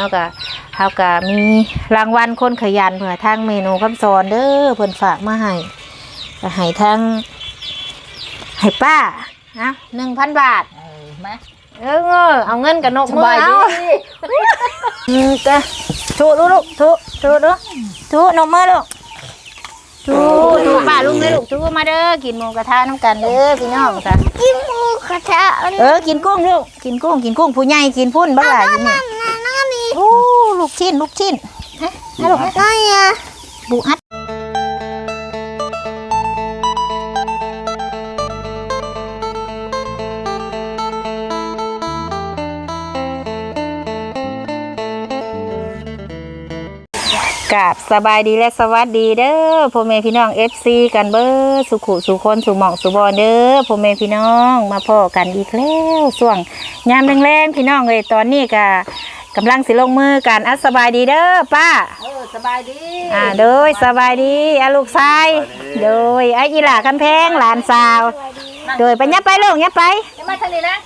นาะก็เฮาก็มีรางวัลคนขยันเผื่อทางเมนูคำสอนเด้อเพิ่นฝากมาให้ก็ให้ทางให้ป้านะ1,000 บาทเออมาเออเออเอาเงินกับนกสมือบายเอาดีอืมจ้ะถูลูกลูกถูถูดูถูนกมือลูกถูถูป้าลุงเลยลูกถูมาเด้อกินหมูกระทะน้ำกันเด้อพี่น้องจ้ะกินหมูกระทะอันเออกินกุ้งลูกกินกุ้งกินกุ้งผู้ใหญ่กินพุ่นบ้าหลายอยู่นี่ นั้นนะนั่นนี่โอ้ลูกชิ้นลูกชิ้นฮะให้ลูกให้นั่นอะบุอัดกราบสบายดีและสวัสดีเด้อพ่อแม่พี่น้อง FC กันเบ้อสุขุสุคนสุหมองสุบอลเด้อพ่อแม่พี่น้องมาพ่อกันอีกแล้วส่วงยามแรงๆพี่น้องเลยตอนนี้ก็ กำลังสิลงมือกันอัสบายดีเด้อป้า เออสบายดีอ่าโดยสบายดีอาลูกชายโดยไอ้อีหล่าคำแพงหลานสาว โดยไปยับไปลูกยับไปจะมาทางนี้นะ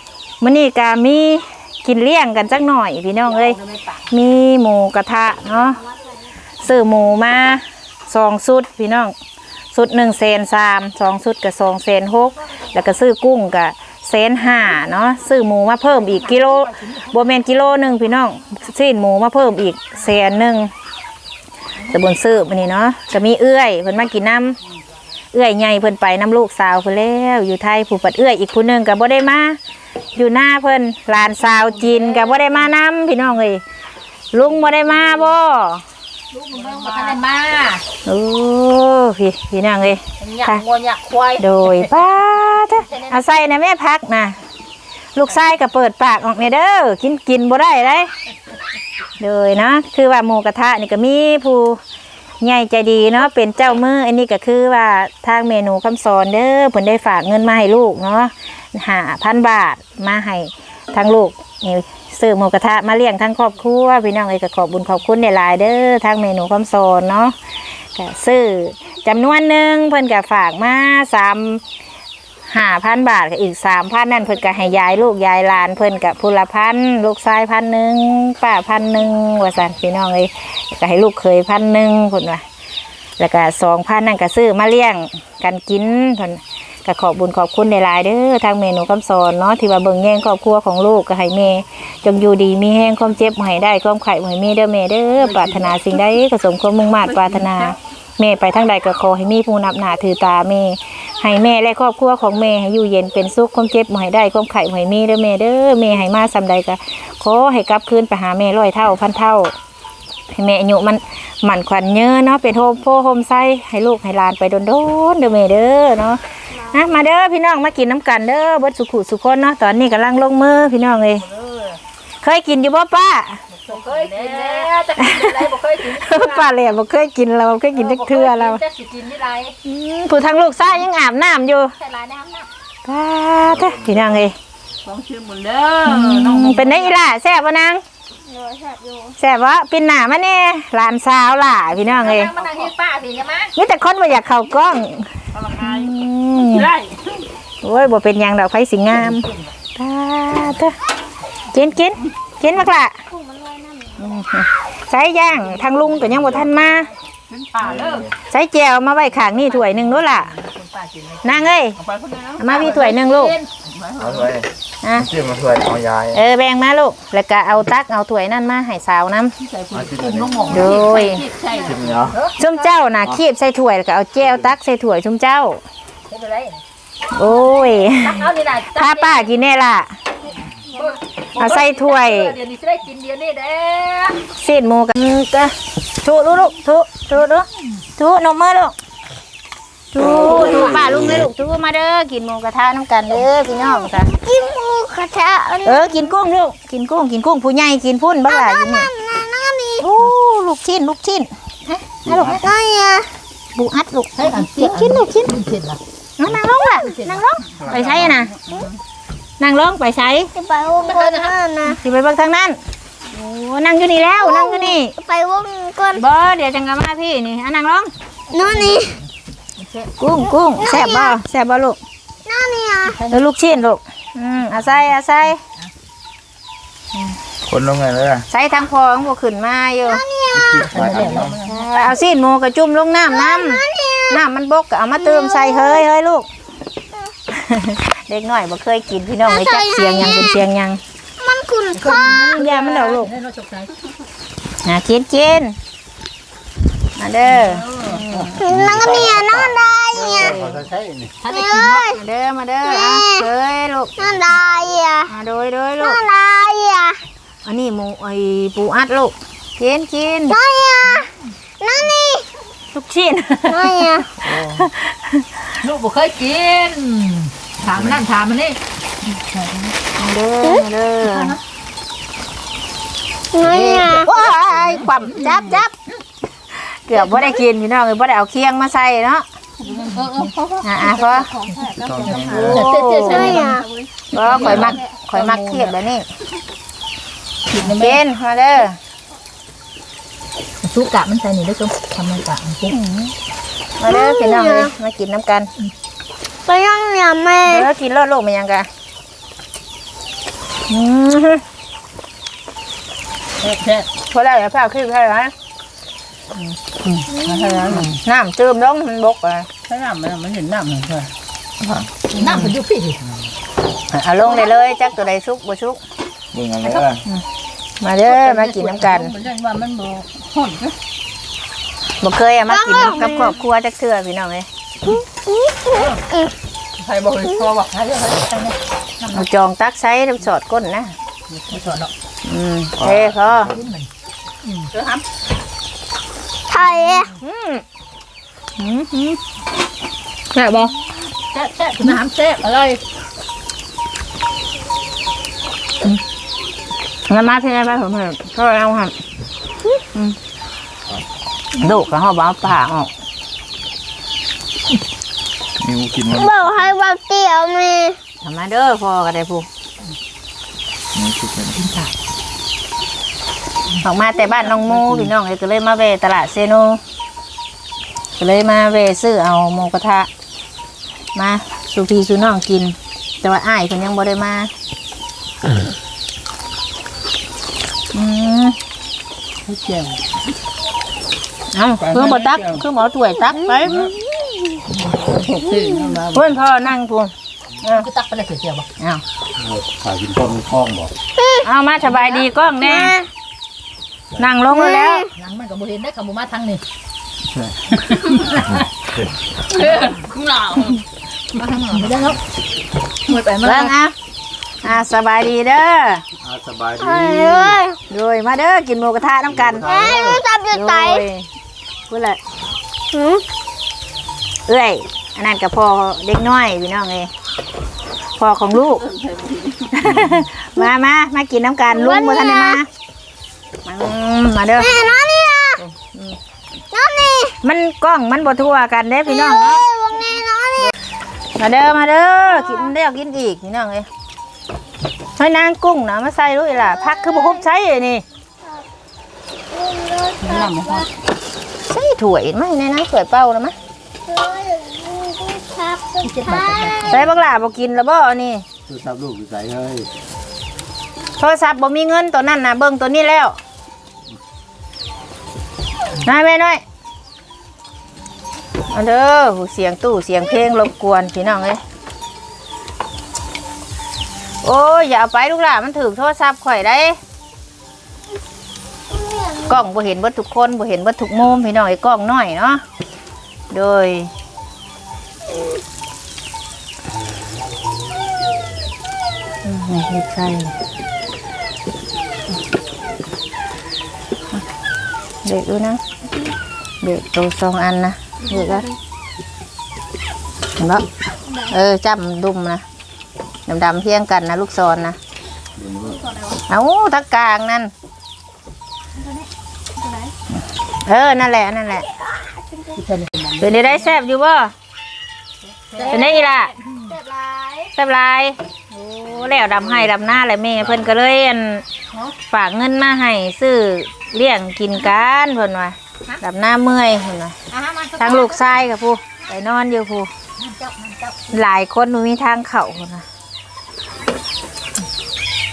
มื้อนี้ก็มีกินเลี้ยงกันจักหน่อยพี่น้องเอ้ยไม่ปากมีหมูกระทะเนาะซื้อหมูมาสองชุดพี่น้องชุดหนึ่งเซนสามสองชุดกับสองเซนหกแล้วก็ซื้อกุ้งกับ เซนห้าเนาะซื้อหมูมาเพิ่มอีกกิโลบวเมนกิโลหนึ่งพี่น้องสิ้นหมูมาเพิ่มอีกแสนหนึ่งจะบนซื้อมันนี่เนาะจะมีเอื้อยเพิ่นมากินน้ำเอื้อยใหญ่เพิ่นไปน้ำลูกสาวเพิ่นแล้วอยู่ไทยผู้ปัดเอื้อยอีกคนหนึ่งกับบ่ได้มาอยู่หน้าเพิ่นหลานสาวจีนกับบ่ได้มานํพี่น้องเอ้ยลุงบ่ได้มาบ่ ลูกมึงเบิ่งมาทางไหนมาโอ้พี่พี่นางเลยอยากงัวอยากควายโดยป้าจ้ะเอาใส่นะแม่พักนะลูกชายก็เปิดปากออกเนี่ยเด้อกินกินบ่ได้เลยโดยเนาะคือว่าหมูกระทะนี่ก็มีผู้ใหญ่ใจดีเนาะเป็นเจ้ามืออันนี้ก็คือว่าทางเมนูคำสอนเด้อเพิ่นได้ฝากเงินมาให้ลูกเนาะหาพันบาทมาให้ทางลูกนี่ ซื้อหมูกระทะมาเลี้ยงทั้งครอบครัวพี่น้องเอ้ยก็ขอบบุญขอบคุณในหลายเด้อทางเมนูคำสอนเนาะก็ซื้อจำนวนหนึ่งเพิ่นก็ฝากมาสามห้าพันบาทก็อีกสามพันนั่นเพิ่นก็ให้ยายลูกยายหลานเพิ่นกับพุละพันลูกชายพันหนึ่งป้าพันหนึ่งว่าสันพี่น้องเลยก็ให้ลูกเคยพันหนึ่งเพิ่นว่าแล้วก็สองพันนั่นก็ซื้อมาเลี้ยงกันกินเพิ่น ก็ขอบบุญขอบคุณในหลายเด้อทางเมนูคำสอนเนาะที่ว่าเบิ่งแย่งครอบครัวของลูกก็ให้เมจงอยู่ดีมีแห้งความเจ็บให้ได้ความไข่ให้มีเด้อเมเด้อปรารถนาสิ่งใดก็สมความมุ่งมา่ปรารถนาแม่ไปทางใดก็ขอให้มีผู้นับหนาถือตาแม่ให้แม่และครอบครัวของแม่ให้อยู่เย็นเป็นสุขความเจ็บบ่ให้ได้ความไข่บ่ให้มีเด้อแม่เด้อแม่ให้มาสำใดก็ขอให้กลับคืนไปหาแม่ร้อยเท่าพันเท่าให้แม่อายุมันหมั่นขวัญเยอะเนาะเป็นโฮมโพโฮมไส้ให้ลูกให้หลานไปโดนๆเด้อแม่เด้อเนาะ นะมาเด้อพี่น้องมากินน้ำกันเด้อเบิดสุขุสุขคนเนาะตอนนี้กำลังลงมือพี่น้องเลยเคยกินอยู่บ่ป้าเคยกินแล้วจะกินอะไรบ่เคยกินป้าเลยบ่เคยกินเราเคยกินจักเทื่อเราจะสิกินที่ไรอืมผู้ทางลูกซ่ายยังอาบน้ำอยู่ใส่ลายน้ำนะป้าเด้อพี่นางเอ้ยลองชิมหมดเด้อน้องเป็นได้อีหล่ะแซ่บบ่นางโดยแซ่บอยู่แซ่บบ่ปินหน้ามาแน่หลานสาวล่ะพี่น้องเอ้ยมานั่งที่ป้าสิใช่ไหมมีแต่คนบ่อยากเข้ากล้องอืม ได้โอ้ยบ่เป็นหยังดอกไฟสิงามตาเด้อกินกินกินมากล่ะใส่ย่างทางลุงก็ยังบ่ทันมา ถึงป่าเลิกใส่แจวมาไว้ข้างนี่ถ้วยหนึงนู้นล่ะคุณป้ากินเลยนางเอ้ยเอาไปคนเดียวเอามาพี่ถ้วยหนึงลูกเอาเลยอะจิ้มมาช่วยเอายายเออแบ่งมาลูกแล้วก็เอาตักเอาถ้วยนั่นมาให้สาวน้ำใส่ปุ๋ยกุ้งน้องหมองโดยใส่จิ้มเนาะชุมเจ้าน่ะคีบใส่ถ้วยแล้วก็เอาแก้วตักใส่ถ้วยชุมเจ้าไม่เป็นไรโอ้ยเอานี่นะถ้าป้ากินแน่ล่ะเอาใส่ถ้วยเดี๋ยวนี้จะได้กินเดี๋ยวนี้เด้อซีดหมูกันก็ ถูลูกลูกถูถูลูกถูนมมือลูกถูถูป้าลุงเลยลูกถูมาเด้อกินหมูกระทะน้ำกันเด้อพี่น้องจ้ะกินหมูกระทะเออกินกุ้งลูกกินกุ้งกินกุ้งผู้ใหญ่กินพุ่นบ้าหลายอยู่นี่นั้นนะนั่นนี่โอ้ลูกชิ้นลูกชิ้นฮะลูกให้นั่นอะบุอัดลูกให้นชิ้นลูกชิ้นเสร็จแล้วเอานั่งลงล่ะนั่งลงไปใช้นะนั่งลงไปใช้จะไปวงกลนั่นนะไปเบิ่งทางนั้น นั่งอยู่นี่แล้วนั่งอยู่นี่ไปวงกลบ่เดี๋ยวจังกะมาพี่นี่อะนั่งลงนั่นนี่กุ้งกุ้งแซ่บบ่แซ่บบ่ลูกนั่นนี่อะแล้วลูกชิ้นลูกอืมเอาใส่เอาใส่อืมคคนลงไงเลยอะใส่ทางพอของพวกขึ้นมาอยู่ไปอาบน้เออเอาซีนหมูกระจุ่มลงน้ำน้ำน้ำมันบกก็เอามาเติมใส่เฮ้ยเฮ้ยลูกเด็กน้อยบ่เคยกินพี่น้องเลยจักเสียงหยังเป็นเสียงหยัง มันขุ่นคอยามันเดาลูกให้เราจบใจอะกินกินมาเด้อน้องก็มีนอนได้เนี่ยถ้าได้เอ้กินยมาเด้อมาเด้ออะเฮ้ยลูกนอนได้อะมาโดยโดยนลูอกนได้อะอันนี้หมูไอ้ปูอัดลูกกินกินได้อะนั่นนี่ลูกชิ้นได้อะลูกบ่เคยกินถามนั่นถามมันนี่มา เด้อมาเด้อได้อะว้ายความจับจับเกือบบ่ได้กินพี่น้องเลยบ่ได้เอาเคียงมาใส่เนาะเออเออพอพออะอะพอำต้องยังโอ้เจ๊เจ๊เจ๊ได้อะก็ข่อยมักข่อยมักเทียบแบบนี้กินมาเด้อซุกกะมันใส่นี่ได้ชมทำมันกะมันซุกมาเด้อพี่น้องเลยมากินน้ำกันไปยังเนี่ยแม่เด้อกินเลิศลูกมันยังกะ อืมแค่พอแล้วเดี๋ยวพาขึ้นให้ไหมน้ำจืมลงมันบกอะถ้าน้ำมันมันเห็นน้ำมันค่ะน้ำมันอยู่พี่เอาลงได้เลยจักตัวใดชุกบ่ชุก เบิ่งอะไรอะมาเด้อมากินน้ำกันมันยังว่ามันบ่ห่อนบ่เคยอะมากินกับครอบครัวจักเทื่อพี่น้องเลย ใครบอกเลยพอบอกใครเลยใครเนี่ยเอาจองตักใช้น้ำสอดก้นนะไม่สอนหรอกอืมเอ้พอลิ้นมันเออครับไทยอะอืมอืมอืมแซ่บบ่แซ่บแซ่บน้ำแซ่บอะไรงั้นมาที่ไหนไปผมเห็นก็เอาครับอืมลูกกับเขาบ้าป่าออก มิวกินมันบอกให้ว่าเตี๋ยวแม่ทำมาเด้อพ่อก็ได้พูมิวคิดมันออกมาแต่บ้านน้องมูพี่น้องเลยก็เลยมาเวะตลาดเซโนก็เลยมาเวะซื้อเอาหมูกระทะ มาสูพีสูน้องกิน แต่ว่าอ้ายคนยังบ่ได้มาอืมเจียวเอาเพื่อบ่ตักเพื่อหมอถ้วยตักไปหกสี่มา เพื่อนพ่อนั่งพูนเอาคือตักไปเลยเจียวบ่เอาขายกินต้มคล้องบอกเอามาสบายดีกล้องแน่นั่งลงแล้วหลังมันก็บ่เห็นได้คำบ่มาทางนี่ใช่หนาวมาทางหนาวไม่ได้แล้วมวยไปมาเบิ่งเอาอ่าสบายดีเด้ออาสบายดีไอ้เอ้ยโดยมาเด้อกินหมูกระทะน้ำกันไอ้ไม่จับจะโดไตยพูดเลยหืม เอ้ยอันนั้นกับพ่อเด็กน้อยพี่น้องเองพ่อของลูก มามามากินน้ำกันลุงมาทันได้มาอืมมาเด้อแม่น้องนี่อะน้องนี่มันกล้องมันบ่ทั่วกันเด้พี่น้องเอ้เนาะยวงนี้น้องนี่มาเด้อมาเด้อกินเด้อกินอีกพี่น้องเอ้ยให้นางกุ้งนะมาใส่ด้วยล่ะพักคือบ่ครบใช้เลยนี่น้ำมันใส่ถ้วยไหมในนั้นถ้วยเป้าแล้วมั้ยครับสุดท้าย ใส่บักหลาบ่กินแล้วบ่อนี่คือทับลูกอยู่ใส่เฮ้ยโทรศัพท์บ่มีเงินตัวนั้นน่ะเบิ่งตัวนี้แล้วนายแม่น้อยเอาเด้อเสียงตู้เสียงเพลงรบกวนพี่น้องเอ้ยโอ้ยอย่าเอาไปลูกหล่ะมันถึงโทรศัพท์ข่อยได้กล้องบ่เห็นเบิดทุกคนบ่เห็นเบิดทุกมุมพี่น้องไอ้กล้องน้อยเนาะ โดยนี่เฮ็ดใส่เด็กดูนะเด็กโตสองอันนะเด็กก็เห็นปะเออจำดุมนะดำๆเพียงกันนะลูกศรนะเอาทักกลางนั่นเออนั่นแหละนั่นแหละ เป็นได้ได้แซบอยู่บ่เป็นได้อีล่ะเจ็บหลายแซบหลายโอ้แล้วดำให้ดำหน้าเลยแม่เพิ่นก็เลยอันฝากเงินมาให้ซื้อเลี้ยงกินกันเพิ่นว่าดำหน้าเมื่อยเพิ่นว่าอะมาทางลูกชายกับผู้ไปนอนอยู่ผู้หลายคนหนูมีทางเข่าคนนะ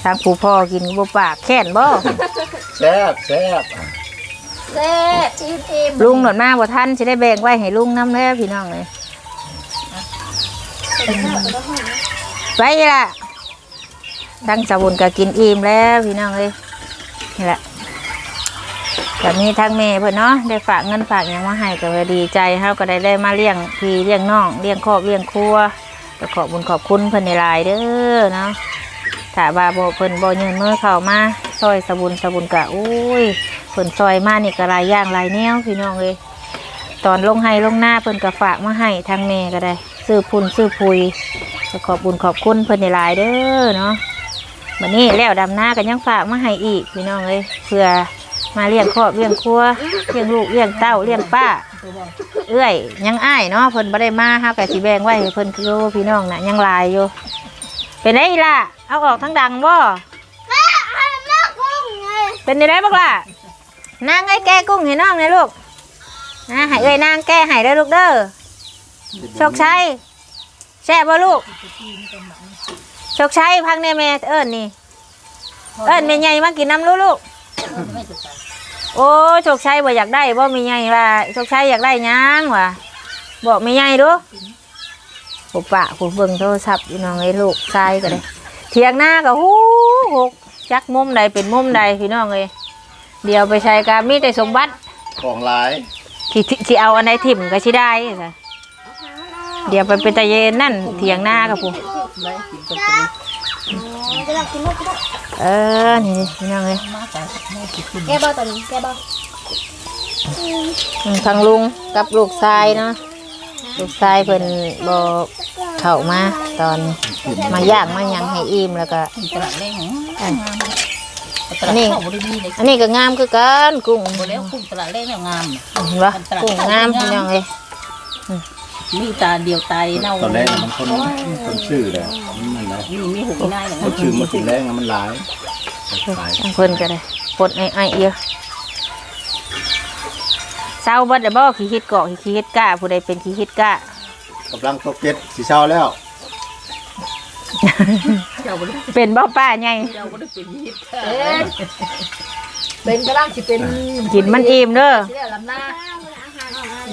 ทางผู้พ่อกินบ่ปากแค้นบ่แซ่บแซ่บ เซ่อิ่มอิ่มลุงหนวดมาบ่ทันสิได้แบ่งไว้ให้ลุงน้ำแล้วพี่น้องเลยไว้ล่ะทั้งสาบุญก็กินอิ่มแล้วพี่น้องเลยนี่แหละแบบนี้ทั้งแม่เพื่อนเนาะได้ฝากเงินฝากหยังมาให้ก็ดีใจเฮาก็ได้ได้มาเลี้ยงพี่เลี้ยงน้องเลี้ยงครอบเลี้ยงครัวก็ขอบบุญขอบคุณเพิ่นในหลายๆเด้อเนาะถ้าว่าบ่เพิ่นบ่ยืนมือเข้ามา ซอยสบุญสบุญกะโอ้ยเพิ่นซอยมานี่ก็หลายอย่างหลายแนวพี่น้องเลยตอนลงให้ลงหน้าเพิ่นก็ฝากมาให้ทางแม่ก็ได้ ซื้อพุนซื้อพุยขอบบุญขอบคุณเพิ่นในหลายเด้อเนาะวันนี้แล้วดำหน้าก็ยังฝากมาให้อีกพี่น้องเลยเพื่อมาเลี้ยงครอบเลี้ยงครัวเลี้ยงลูกเลี้ยงเต้าเลี้ยงป้า เอื้อยยังอ้ายเนาะเพิ่นบ่ได้มาเฮาก็สิแบงไว้ให้เพิ่นคือพี่น้องน่ะยังลายอยู่เป็นไงล่ะเอาออกทั้งดังบ่ เป็นยังไงบ้างล่ะนางไอ้แก้กุ้งให้น้องเลยลูกนะให้เอ้ยนางแก้ให้ได้ลูกเด้อโชคชัยแช่บบ่ลูกโชคชัยพังในแม่เอิ้นนี่ เอิ้นแม่ใหญ่มากินน้ำลูกลูกโอ้โชคชัยบ่อยากได้บ่แม่ใหญ่ว่าโชคชัยอยากได้ยังวะบอกแม่ใหญ่ดูผูปะผู้เบิ่งโทรศัพท์อยู่น้องไอ้ลูกชายก็ได้เถียงหน้าก็ฮู้หก จักมุมใดเป็นมุมใดพี่น้องเอ้ยเดี๋ยวไปใช้การมีแต่สมบัติของหลายที่ที่ที่เอาอันไหนถิ่มก็ชิได้จ้ะเดี๋ยวไปเป็นตะเย็นนั่นเถียงหน้ากับผมจะลองกินลูกก็ได้เออนี่พี่น้องเลยแกบ่ตัวนี้แกบ่อืมทางลุงกับลูกชายเนาะ ลูกชายเพิ่นบอกเข้ามาตอนมาย่างมาหยังให้อิ่มแล้วก็ ตลาดแรงของอันนี้เข้าบ่ได้มีเลยอันนี้ก็งามคือกันกุ้งบ่แล้วคุ้มตลาดแรงแล้วงามเห็นปะกุ้งงามพี่น้องเลยมีตาเดียวตายเน่าตอนแรกมันคนคนชื่อเลยมันนะนี่มีหูหน้าอย่างมันชื่อมันกินแรงอะมันหลายหลายทางเพิ่นก็ได้ปลดไอ้ไอ้เยอะ เศร้าบัดเดบ่ขี้ฮิดเกาะขี้ฮิดก้าผู้ใดเป็นขี้ฮิดก้ากำลังตกเก็ตสีเช้าแล้วเจ้าบ่ได้เป็นบ่ป้าไงเจ้าบ่ได้เป็นฮิตเป็นกำลังสิเป็นกินมันอิ่มเด้อสิได้ลำหน้า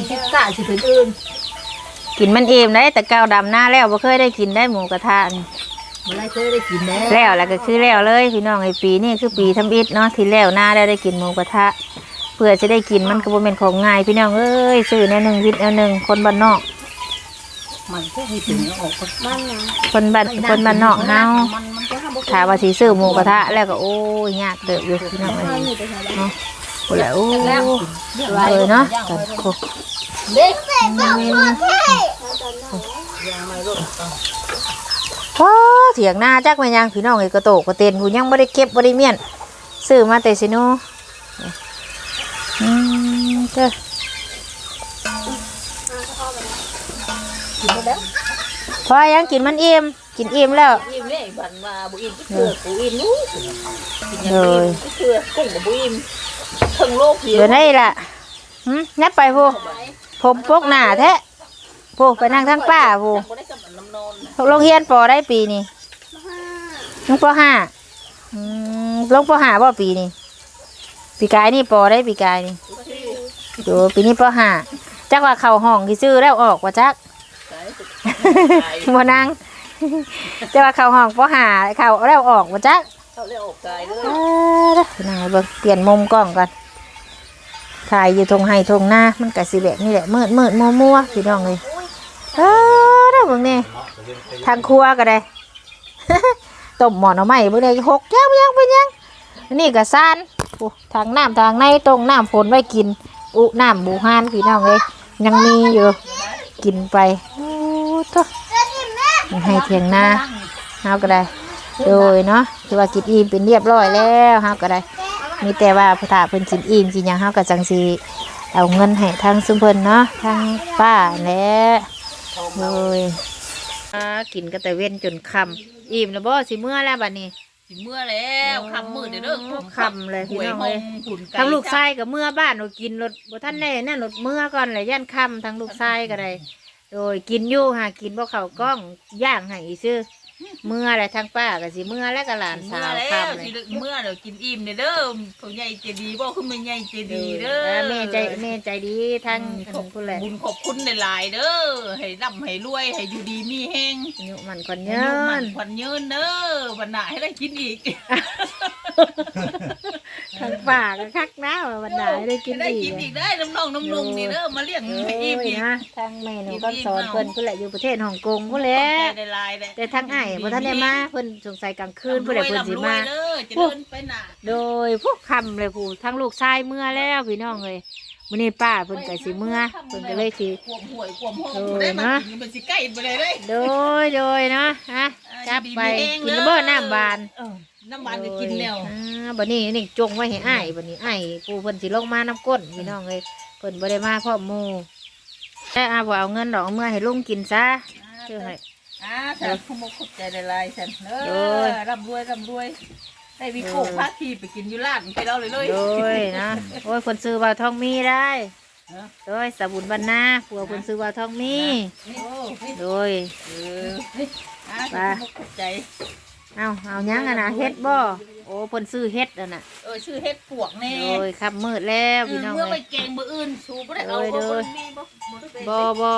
สิกะสิเป็นอื่นกินมันอิ่มได้แต่เก่าดำหน้าแล้วบ่เคยได้กินได้หมูกระทะนี่บ่ได้เคยได้กินแน่แล้วแล้วก็คือแล้วเลยพี่น้องไอ้ปีนี่คือปีทำอิฐเนาะที่แล้วหน้าแล้วได้กินหมูกระทะ เพื่อจะได้กินมันก็บ่เป็นของง่ายพี่น้องเอ้ยซื้อแนวหนึงคิดแนวหนึงคนบ้านนอก มันก็ให้ถึงออกมันนะคนบ้านคนบ้านนอกเฮามันมันก็ทำบ่ถ้าว่าสิซื้อหมูกระทะแล้วก็โอ้ยยากเด้ออยู่พี่น้องเอ้ยเนาะโอ้แล้วโอ้เลยเนาะแต่โคเด็กโอ้เถียงหน้าจักแม่นยังพี่น้องไอ้กระโตกกระเตนผู้ยังบ่ได้เก็บบ่ได้เมียนซื้อมาแต่ซิโน อืมเจ้าพอยังกินมันอิ่มกินอิ่มแล้วอิ่มเลยบันว่าบ่อิ่มเกลือกูอิ่มนู้เลยเกลือกุ้งกับบ่อิ่มทั้งโลกเพียเดี๋ยวนี้ล่ะหึนับไปผู้ผมปกหน้าแท้ผู้ไปนั่งทั้งป้าผู้บ่ได้กับน้ำนอนโรงเรียนปอได้ปีนี้ลงปห้าอืมลงปห้าบ่ปีนี้ ปีกายนี่ปอได้ปีกายนี่ดูปีนี้ปห้าจักว่าเข้าห้องที่ซื้อแล้วออกว่าจักบ่นางจักว่าเข้าห้องปห้าเข้าแล้วออกว่าจักเขาเลยออกกายเลยเอ้อเด้อนายเบิ่งเปลี่ยนมุมกล้องก่อนถ่ายอยู่ตรงไห้ตรงหน้ามันก็สิแบบนี่แหละมืดมืดมัวมัวๆพี่น้องเลยเออเด้อเบิ่งนี่ทางครัวก็ได้ต้มหม้อหน่อไม้เบิ่งได้หกยังยังเป็นยังอันนี่ก็ซาน โอ้ทางน้ำทางในตรงน้ำฝนไว้กิน อุน้ำบูฮานพี่น้องเลยยังมีอยู่ กินไปโอ้ตัวให้เทียงหน้าเฮาก็ได้ โดยเนาะคือว่ากินอิ่มเป็นเรียบร้อยแล้วเฮาก็ได้ มีแต่ว่าพระถาเพิ่นกินอิ่มกินยังเฮาก็จังสิเอาเงินให้ทางซุมเพิ่นเนาะทางป้าแหละโดยกินก็แต่เว้นจนค่ำอิ่มแล้วบ่สิเมื่อแล้วบัดนี้ สิเมื่อแล้วคำมืดเด้อเด้อค่ำเลยพี่น้องเอ้ยหุ่นไก่ทั้งลูกชายกับเมื่อบ้านเรากินรถบ่ท่านแน่นั่นรถเมื่อก่อนเลยย่านค่ำทั้งลูกชายก็ได้โดยกินอยู่หากินบ่เข้ากล้องย่างให้อีซื่อ เมื่อไรทั้งป้าก็สิเมื่อแล้วก็หลานเมื่สาอวแล้วค่ำเลยสิเมื่อเดี๋ยวกินอิ่มเด้อเด้อผู้ใหญ่ใจดีบ่คือแม่ใหญ่ใจดีเด้อเออแม่ใจแม่ใจดีทั้งขอบผู้แหละบุญขอบคุณหลายๆเด้อให้ร่ำให้รวยให้อยู่ดีมีแฮงอายุมันก่อนให้เยิอามันนขวัญยืนเด้อบรรณาให้ได้กินอีก ทั้งป้าก็คักนะว่าวันไหนได้กินให้ได้ดีกินอีกได้น้ำน้องน้ำลุงนี่เด้อมาเลี้ยงโอ้ให้อิ่มยอีกนะทั้งเมนูก็สอนเพิ่นผู้แหละอยู่ประเทศฮ่องกงผู้แหละได้หลายๆได้แต่ทั้งไอ้บ่ทันได้มาเพิ่นสงสัยกลางคืนผู้ใดเพิ่นสิมาร่ำรวยเด้อจะเดินไปหน้าโดยพวกคำเลยผู้ทั้งลูกชายเมื่อแล้วพี่น้องเลยมื้อนี้ป้าเพิ่นก็สิเมื่อเพิ่นก็เลยสิขวมห่วยขวมห้องโอ้ยได้มานะกินมันสิใกล้ไปเลยเด้โดยโดยเนาะฮะจับไปกินระเบิดน้ำบานเออ น้ำหวานก็กินแล้วอ่าบัดนี้นี่จงไว้ให้อ้ายบัดนี้อ้ายปู่เพิ่นสิลงมาน้ำก้นพี่น้องเลยเพิ่นบ่ได้มาพร้อมหมู่แต่อาบ่เอาเงินดอกเอามื่อให้ลุงกินซะเชื่อให้ อ่าแต่ขโมกขบใจหลายๆฉันเอโดอย ร่ำรวยร่ำรวยได้วิโคกพาทีไปกินอยู่ร้านไปเราเลยเลยโดยนะโอ้ยคนซื้อว่าวทองมีได้เนอะโดยสบุญบรรณาผัวคนซื้อว่าวทองมีโอ้ยโดย เอออ่าไปขโมกขบใจ เอาเอายังอะนะเฮ็ดบ่โอ้เพิ่นซื้อเฮ็ดอะน่ะเออชื่อเฮ็ดปวกแน่โอ้ยครับมืดแล้วพี่น้องเมื่อเลไปยเกงมืออื่นสูบ่ได้เอาโดยบ่โดยมีบ่บ่ได้ไปบ่บ่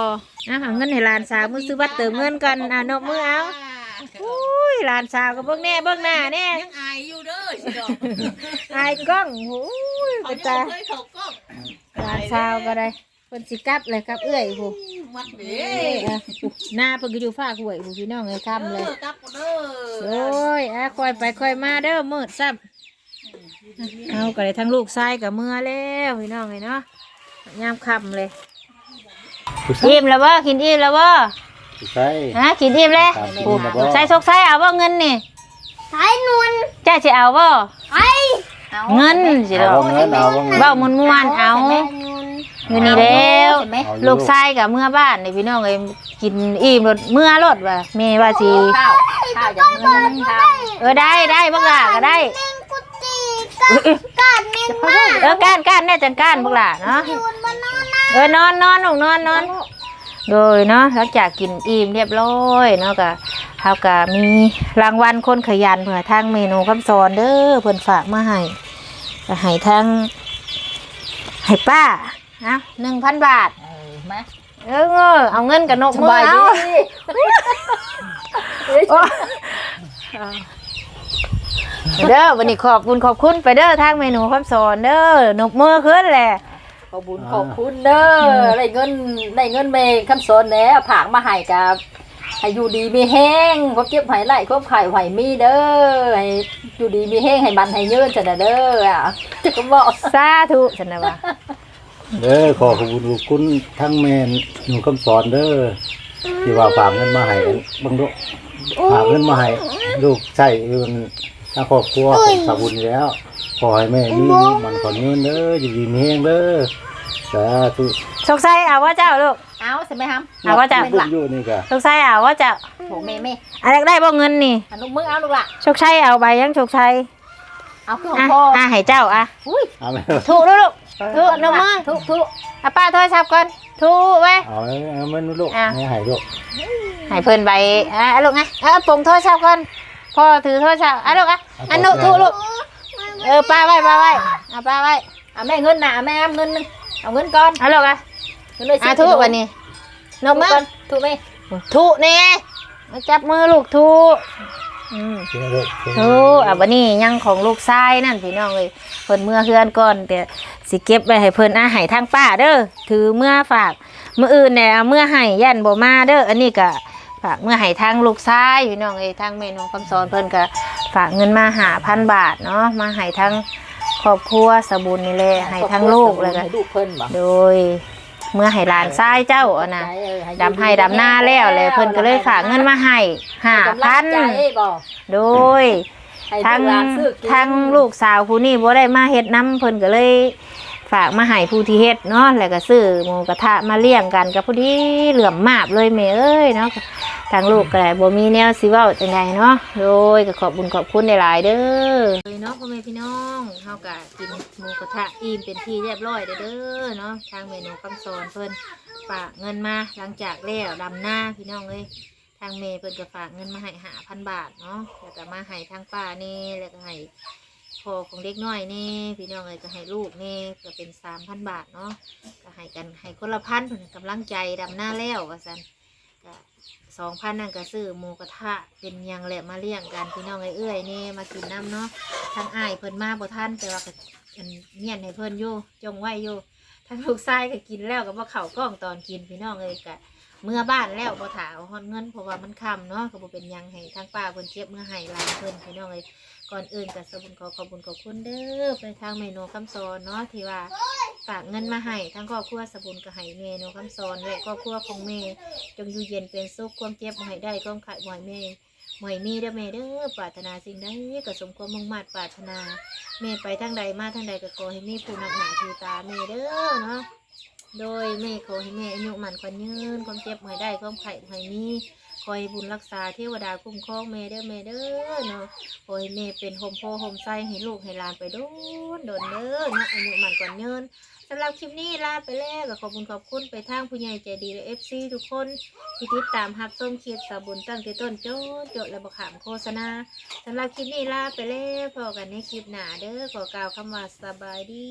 นะเอาเงินให้หลานสาวมือซื้อบัตรเติมเงินกันอะนกมือเอาอุ้ยหลานสาวก็เบิ่งแน่เบิ่งหน้าแน่ยังอายอยู่เด้อสิดอกอายกล้องอุ้ยเขาเป็นยัตางเคยเขากล้องหลานสาวก็ได้ เพิ่นสิกลับเลยครับเอื้อยผู้มัดเด้เอ้ยอะหน้าเพิ่นก็อยู่ฟ้าห้วยผู้พี่น้องเอ้ยค่ำเลยออกลับเด้อโอ้ยอะค่อยไปค่อยมาเด้อมืดซ้ำเอาก็เลยทั้งลูกชายกับเมื่อแล้วพี่น้องเลยเนาะยามค่ำเลยผู้ชายอิ่มแล้วบ่กินอิ่มแล้วบ่ผู้ชายฮะกินอิ่มแล้วครับกินโอ้แล้วบ่ใส่ซกใส่เอาบ่เงินนี่สายนวลเจ้าสิเอาบ่ไอ้เงินสิเอาดอกบ่เงินเอาบ่เงินเว้าม่วนๆเอานวล อยู่นี่แล้วเห็นไหมเอาอยู่ลูกชายกับเมื่อบ้านนี่พี่น้องเอ้ยกินอิ่มรถเมื่อรถว่ะแม่ว่าสิข้าวข้าวจากเงินมันทเออได้ได้บักหล่าก็ได้แมงกุจีกัดกัดแมงมาเออก้านก้านแน่จังก้านบักหล่าเนาะอยู่บนนอนนะเออนอนนอนลูกนอนนอนโดยเนาะหลังจากกินอิ่มเรียบร้อยเนาะก็เขาก็มีรางวัลคนขยันเผื่อทางเมนูคำสอนเด้อเพิ่นฝากมาให้ก็ให้ทางให้ป้า นะหนึ่งพันบาท เออมาเออเออเอาเงินกับนกำสมือบายเอาดีโอ้เด้อวันนี้ขอบคุณขอบคุณไปเด้อทางเมนูคำสอนเด้อนกมือขึ้นแหละ ขอบคุญขอบคุณเด้อได้เงินได้เงินเมย์คำสอนแหน่ผากมาให้กับให้อยู่ดีมีแห้งครบเจ็บไหไหลครบไข่ไหมีเด้อให้อยู่ดีมีแห้งให้มันให้ยืนจันน่ะเด้ออะจะก็บอก สาธุฉันนะว่า เด้อขอขอบคุณขอบคุณทั้งแม่หนูคำสอนเด้อที่ว่าฝากเงินมาให้เบังดูฝากเงินมาให้ลูกใช้อยู่ทางครอบครัวของสาบุญอยู่แล้วขอให้แม่มีมันขอนเงินเด้ออยู่ดีมีแฮงเด้อสาธุสกไซเอาว่าเจ้าลูก เอาใช่ไหมครับเอาว่าจะเป็นหลักอยู่นี่ก็สกไซเอาว่าเจ้าโถเมย์เมย์อะไรได้บ่เงินนี่อนุมือเอาลูกละโชคชัยเอาใบยังโชคชัยเอาเครื่องอะพ่ออะให้เจ้าอะอุ้ยเอาไหมถูกลูก ลูกถูกนมมือทุกทุกอะป้าโทรศัพท์ก่อนถูกไว้ เอาไหมเอามันลูกอะให้ให้ลูกให้เพิ่นใบอะลูกไงอะปงโทรศัพท์ก่อนพ่อถือโทรศัพท์อะลูกอะอันนุถูกลูกเออป้าไว้ป้าไว้อะป้าไว้เอาแม่เงินนะเอาแม่เอาเงินหนึงเอาเงินก่อนอะลูกอะเงินเลยอะถูกวันนี้นถูมกมือก่อนถูกไหมถูกนี่มาจับมือลูกถูก อืมเชื่อลูกเชื่อโอ้อะวันนี้ยังของลูกชายนั่นพี่น้องเลยเพิ่นเมื่อเฮือนก่อนแต่สิเก็บไว้ให้เพิ่นอาให้ทางป้าเด้อถือเมื่อฝากมื้ออื่นเนี่ยเอาเมื่อให้ยันบ่มาเด้ออันนี้ก็ฝากเมื่อให้ทางลูกชายพี่น้องเอ้ยทางเมนูคำสอนเพิ่นก็ฝากเงินมาหาพันบาทเนาะมาให้ทางครอบครัวสบุญนี่แหละให้ทางลูกเลยก็ ให้ลูกเพิ่นบ่โดย เมื่อให้หลานชายเจ้าอะนะดำให้ดำหน้าแล้วเลยเพิ่นก็เลยฝากเงินมาให้ห้าพันกำลังใจบ่โดยให้ทั้งลูกหลานซื้อกินทั้งลูกสาวผู้นี้บ่ได้มาเฮ็ดน้ำเพิ่นก็เลย ฝากมาให้ผู้ที่เฮ็ดเนาะแล้วก็ซื้อหมูกระทะมาเลี้ยงกันกับผู้ที่เหลื่อมมาบเลยแม่เอ้ยเนาะทางลูกก็ได้บ่มีแนวสิเว้าจังไดเนาะโดยก็ขอบบุญขอบคุณหลายๆเด้อเลยเนาะพ่อแม่พี่น้องเฮาก็กินหมูกระทะอิ่มเป็นที่เรียบร้อยเด้อเนาะทางเมนูคำสอนเพิ่นฝากเงินมาหลังจากแล้วดำหน้าพี่น้องเอ้ยทางเมย์เพิ่นก็ฝากเงินมาให้หาพันบาทเนาะแล้วก็มาให้ทางป้านี่แล้วก็ให้ พอของเด็กน้อยนี่พี่น้องเลยก็ให้ลูกนี่ก็เป็นสามพันบาทเนาะก็ให้กันให้คนละพันเพิ่นกำลังใจดำหน้าแล้วว่าซั่นก็สองพันนั่นก็ซื้อหมูกระทะเป็นยังแหละมาเลี้ยงกันพี่น้องเอ้ยๆนี่มากินน้ำเนาะทางอ้ายเพิ่นมาบ่ทันแต่ว่าก็เนียนให้เพิ่นอยู่จงไว้อยู่ทั้งลูกชายก็กินแล้วก็บ่เข้ากล้องตอนกินพี่น้องเอ้ยก็เมื่อบ้านแล้วบ่ถาเอาฮอนเงินเพราะว่ามันค่ำเนาะก็บ่เป็นยังให้ทางป้าเพิ่นเก็บเมื่อให้ลานเพิ่นพี่น้องเอ้ย ก่อนอื่นก็สบุญขอขอบคุญขอบคุณเด้อไปทางเมนูคำสอนเนาะที่ว่าฝากเงินมาให้ทั้งครอบครัวสบุญก็ให้เมนูคำสอนและครอบครัวของเมจงอยู่เย็นเป็นสุขความเจ็บบ่ให้ได้ความขายบ่ให้เมย์บ่ให้มีเด้อเมย์เด้อปรารถนาสิ่งใดก็สมความมุ่งมั่นปรารถนาเมย์ไปทางใดมาทางใดก็ขอให้มีผู้นักหนาถือตาเมย์เด้อเนาะโดยแม่ขอให้แม่อายุมันกว่ายืนความเจ็บไม่ได้ความไข่ไม่มี คอยบุญรักษาเทวดาคุ้มครองแม่เด้อแม่เด้อเนาะขอให้แม่เป็นโฮมโพโฮมไซให้ลูกให้หลานไปโดนโดนเด้อเนาะอายุมันกว่ายืนสำหรับคลิปนี้ลาไปแล้วก็ขอบคุณขอบคุณไปทางผู้ใหญ่ใจดีและเอฟซีทุกคนที่ติดตามฮับส้มคลิปสาบุญตั้งแต่ต้นจนจบและบอกขามโฆษณาสำหรับคลิปนี้ลาไปแล้วพอกันในคลิปหน้าเด้อขอกล่าวคำว่าสบายดี